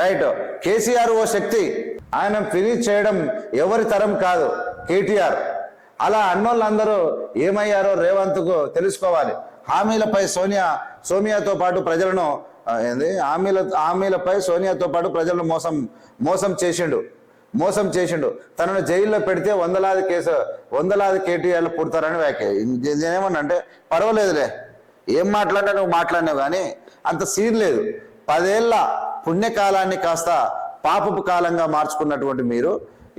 Right KCR ఓ శక్తి. ఆయన finish చేయడం ఎవరి తరం కాదు కేటీఆర్. అలా అన్నోళ్ళందరూ ఏమయ్యారో రేవంత్కు తెలుసుకోవాలి. హామీలపై సోనియా సోనియాతో పాటు ప్రజలను ఏంది? హామీల హామీలపై సోనియాతో పాటు ప్రజలను మోసం మోసం చేసిండు. మోసం చేసిండు. తనను జైల్లో పెడితే వందలాది కేసు వందలాది కేటీఆర్లు పుడతారని వ్యాఖ్య. నేనేమన్నా అంటే పర్వాలేదులే. ఏం మాట్లాడినా నువ్వు మాట్లాడినావు కానీ అంత సీన్ లేదు. పదేళ్ళ పుణ్యకాలాన్ని కాస్త పాపపు కాలంగా మార్చుకున్నటువంటి మీరు.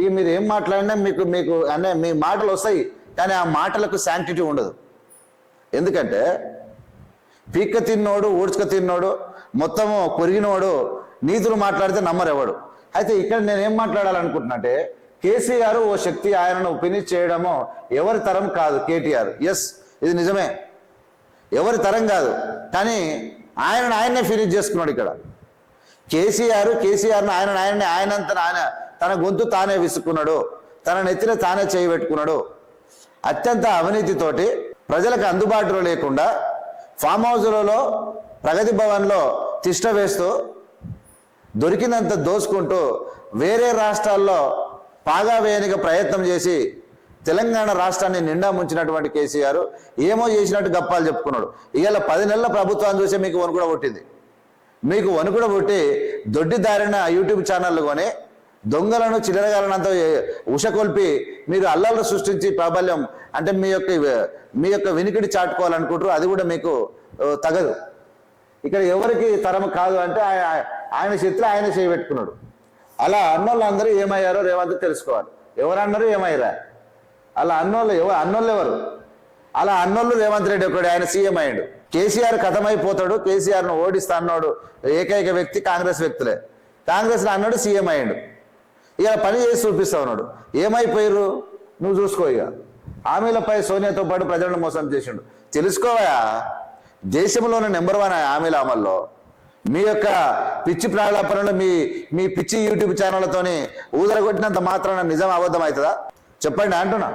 ఈ మీరు ఏం మాట్లాడినా మీకు మీకు అనే మీ మాటలు వస్తాయి కానీ ఆ మాటలకు శాంటిటీ ఉండదు. ఎందుకంటే పీక్క తిన్నోడు ఊడ్చుక తిన్నోడు మొత్తము కొరిగినోడు నీతులు మాట్లాడితే నమ్మరెవడు. అయితే ఇక్కడ నేను ఏం మాట్లాడాలనుకుంటున్నా అంటే కేసీఆర్ ఓ శక్తి ఆయనను ఫినిష్ చేయడము ఎవరి తరం కాదు కేటీఆర్. ఎస్ ఇది నిజమే. ఎవరి తరం కాదు. కానీ ఆయనను ఆయన్నే ఫినిష్ చేసుకున్నాడు ఇక్కడ. కేసీఆర్ కేసీఆర్ను ఆయన ఆయన్ని ఆయనంత ఆయన తన గొంతు తానే విసుక్కున్నాడు. తన నెత్తిన తానే చేయబెట్టుకున్నాడు అత్యంత అవినీతితోటి ప్రజలకు అందుబాటులో లేకుండా ఫామ్ హౌస్లలో ప్రగతి భవన్లో తిష్ట వేస్తూ దొరికినంత దోసుకుంటూ వేరే రాష్ట్రాల్లో పాగా వేయనికి ప్రయత్నం చేసి తెలంగాణ రాష్ట్రాన్ని నిండా ముంచినటువంటి కేసీఆర్ ఏమో చేసినట్టు గప్పాలు చెప్పుకున్నాడు. ఇవాళ పది నెలల ప్రభుత్వాన్ని చూసే మీకు వణుకుడ పుట్టింది. మీకు వణుకుడ పుట్టి దొడ్డి దారిన యూట్యూబ్ ఛానళ్ళు కొని దొంగలను చిల్లరగాలనంతా ఉషకొల్పి మీరు అల్లర్లు సృష్టించి ప్రాబల్యం అంటే మీ యొక్క మీ యొక్క వినికిడి చాటుకోవాలనుకుంటారు అది కూడా మీకు తగదు. ఇక్కడ ఎవరికి తరం కాదు అంటే ఆయ- ఆయన చేతిలో ఆయన చేయబెట్టుకున్నాడు అలా అన్నోళ్ళు అందరూ ఏమయ్యారో రేవంత్ తెలుసుకోవాలి. ఎవరు అన్నారు ఏమయ్యారా? అలా అన్నోళ్ళు ఎవరు అన్నోళ్ళు ఎవరు? అలా అన్నోళ్ళు రేవంత్ రెడ్డి ఒకడు ఆయన సీఎం అయ్యాడు. కేసీఆర్ కథమైపోతాడు కేసీఆర్ను ఓడిస్తా అన్నాడు ఏకైక వ్యక్తి కాంగ్రెస్ వ్యక్తులే. కాంగ్రెస్లో అన్నాడు సీఎం అయ్యాడు. ఇక పని చేసి చూపిస్తా ఉన్నాడు. ఏమైపోయారు నువ్వు చూసుకో ఇక. హామీలపై సోనియాతో పాటు ప్రజలను మోసం చేసిండు. తెలుసుకోవా దేశంలోనే నెంబర్ వన్ హామీల అమల్లో. మీ యొక్క పిచ్చి ప్రాణాపనలు మీ మీ పిచ్చి యూట్యూబ్ ఛానళ్ళతోని ఊదరగొట్టినంత మాత్రాన నిజం అబద్ధం అవుతుందా? చెప్పండి అంటున్నా.